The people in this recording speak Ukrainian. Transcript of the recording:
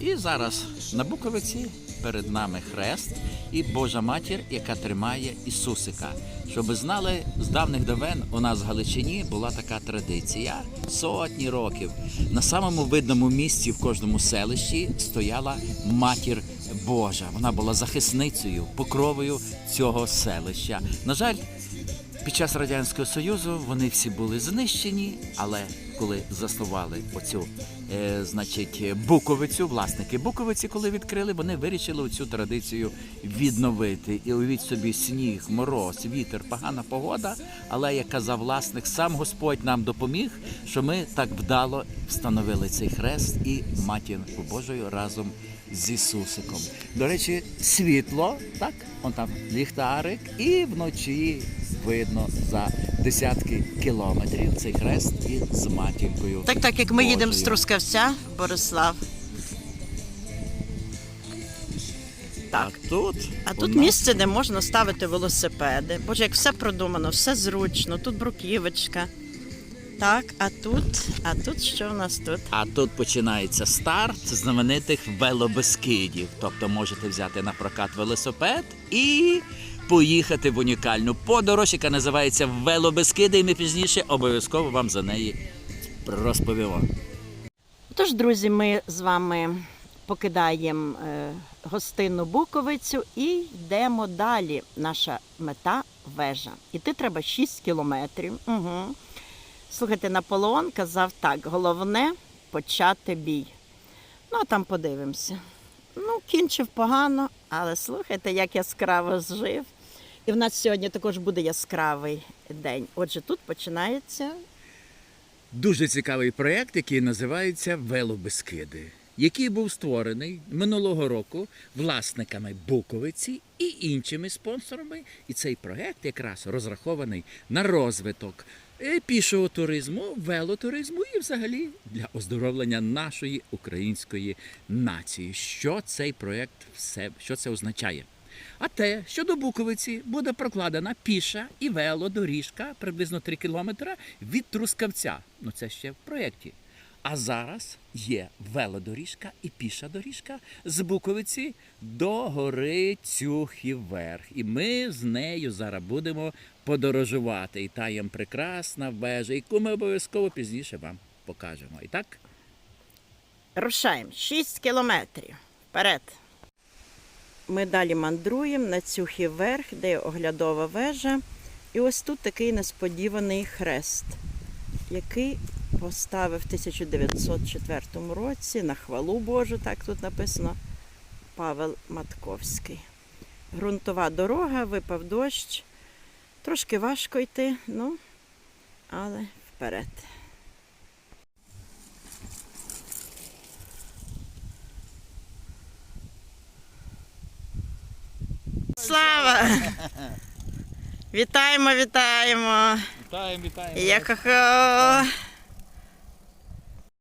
І зараз на Буковиці перед нами хрест і Божа матір, яка тримає Ісусика. Щоб знали, з давних давен у нас в Галичині була така традиція сотні років. На самому видному місці в кожному селищі стояла матір Божа. Вона була захисницею, покровою цього селища. На жаль, під час радянського союзу вони всі були знищені, але коли заснували оцю, е, значить, буковицю, власники буковиці, коли відкрили, вони вирішили оцю традицію відновити. І уявіть собі сніг, мороз, вітер, погана погода. Але як казав власник, сам Господь нам допоміг, що ми так вдало встановили цей хрест і матінку Божою разом з Ісусиком. До речі, світло, так, он там ліхтарик, і вночі видно за десятки кілометрів цей хрест і з матінкою. Так, так як ми їдемо з Трускавця, Борислав. Так. А тут, А тут нас місце, де можна ставити велосипеди. Боже, як все продумано, все зручно, тут бруківочка. Так, а тут, а тут що в нас тут? А тут починається старт знаменитих велобескидів. Тобто можете взяти на прокат велосипед і поїхати в унікальну подорож, яка називається Велобескиди, і ми пізніше обов'язково вам за неї розповімо. Тож, друзі, ми з вами покидаємо е, гостинну Буковицю і йдемо далі. Наша мета вежа. Іти треба 6 кілометрів. Угу. Слухайте, Наполеон казав так: головне почати бій. Ну, а там подивимося. Ну, кінчив погано, але слухайте, як яскраво зжив. І в нас сьогодні також буде яскравий день. Отже, тут починається Дуже цікавий проєкт, який називається Велобескиди, який був створений минулого року власниками Буковиці і іншими спонсорами. І цей проєкт якраз розрахований на розвиток пішого туризму, велотуризму і взагалі для оздоровлення нашої української нації. Що цей проєкт все, що це означає? А те, що до Буковиці буде прокладена піша і велодоріжка приблизно 3 кілометри від Трускавця. Ну це ще в проєкті. А зараз є велодоріжка і піша доріжка з Буковиці до гори Цюхіверх. І ми з нею зараз будемо подорожувати. І та є прекрасна вежа, яку ми обов'язково пізніше вам покажемо. І так? Рушаємо 6 кілометрів. Вперед. Ми далі мандруємо на Цюхівверх, де є оглядова вежа. І ось тут такий несподіваний хрест, який поставив в 1904 році на хвалу Божу, так тут написано, Павел Матковський. Грунтова дорога, випав дощ. Трошки важко йти, ну, але вперед. Слава! Вітаємо, вітаємо! Вітаємо, вітаємо. Якого